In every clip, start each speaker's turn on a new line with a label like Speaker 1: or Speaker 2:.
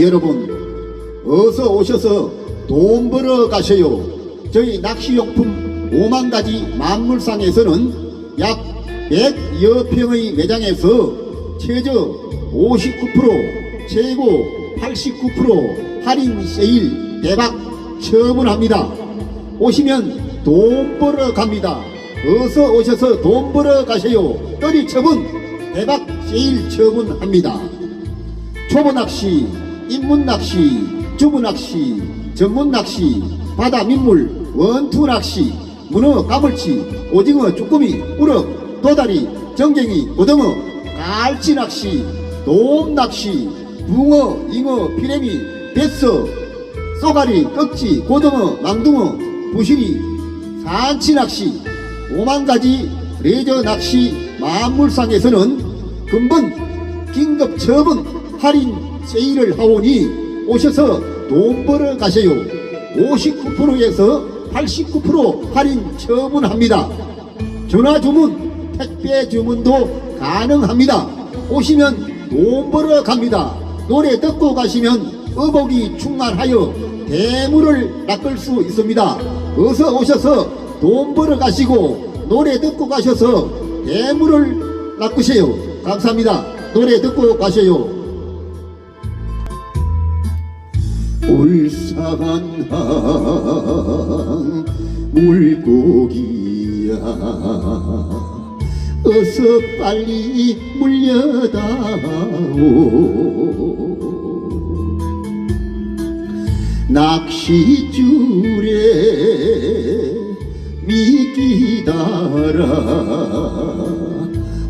Speaker 1: 여러분 어서 오셔서 돈 벌어 가셔요. 저희 낚시용품 5만 가지 만물상에서는 약 100여 평의 매장에서 최저 59% 최고 89% 할인 세일 대박 처분합니다. 오시면 돈 벌어 갑니다. 어서 오셔서 돈 벌어 가세요. 떨이 처분 대박 세일 처분합니다. 초보 낚시, 인문 낚시, 주부 낚시, 전문 낚시, 바다 민물, 원투 낚시, 문어, 가물치, 오징어, 쭈꾸미, 우럭, 도다리, 정갱이, 고등어, 갈치 낚시, 돔 낚시, 붕어, 잉어, 피레미, 뱃서, 쏘가리, 꺽지, 고등어, 망둥어, 부시리, 산치 낚시, 5만 가지 레저 낚시 만물상에서는 근본 긴급 처분 할인 세일을 하오니 오셔서 돈 벌어 가세요. 59%에서 89% 할인 처분합니다. 전화 주문, 택배 주문도 가능합니다. 오시면 돈 벌어 갑니다. 노래 듣고 가시면 의복이 충만하여 대물을 낚을 수 있습니다. 어서 오셔서 돈 벌어 가시고 노래 듣고 가셔서 대물을 낚으세요. 감사합니다. 노래 듣고 가세요. 울산항 물고기야. 어서 빨리 물려다오. 낚시줄에 미끼 달아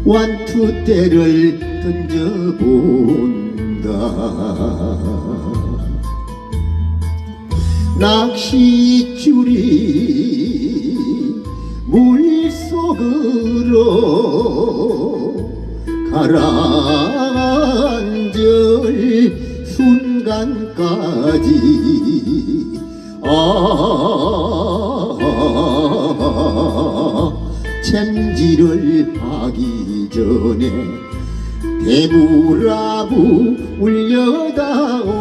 Speaker 1: 완투대를 던져본다 낚시줄이 물속으로 가라앉을 순간까지. 아 챔질을 하기 전에 대무라부 울려다오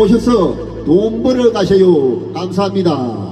Speaker 1: 오셔서 돈 벌어 가세요. 감사합니다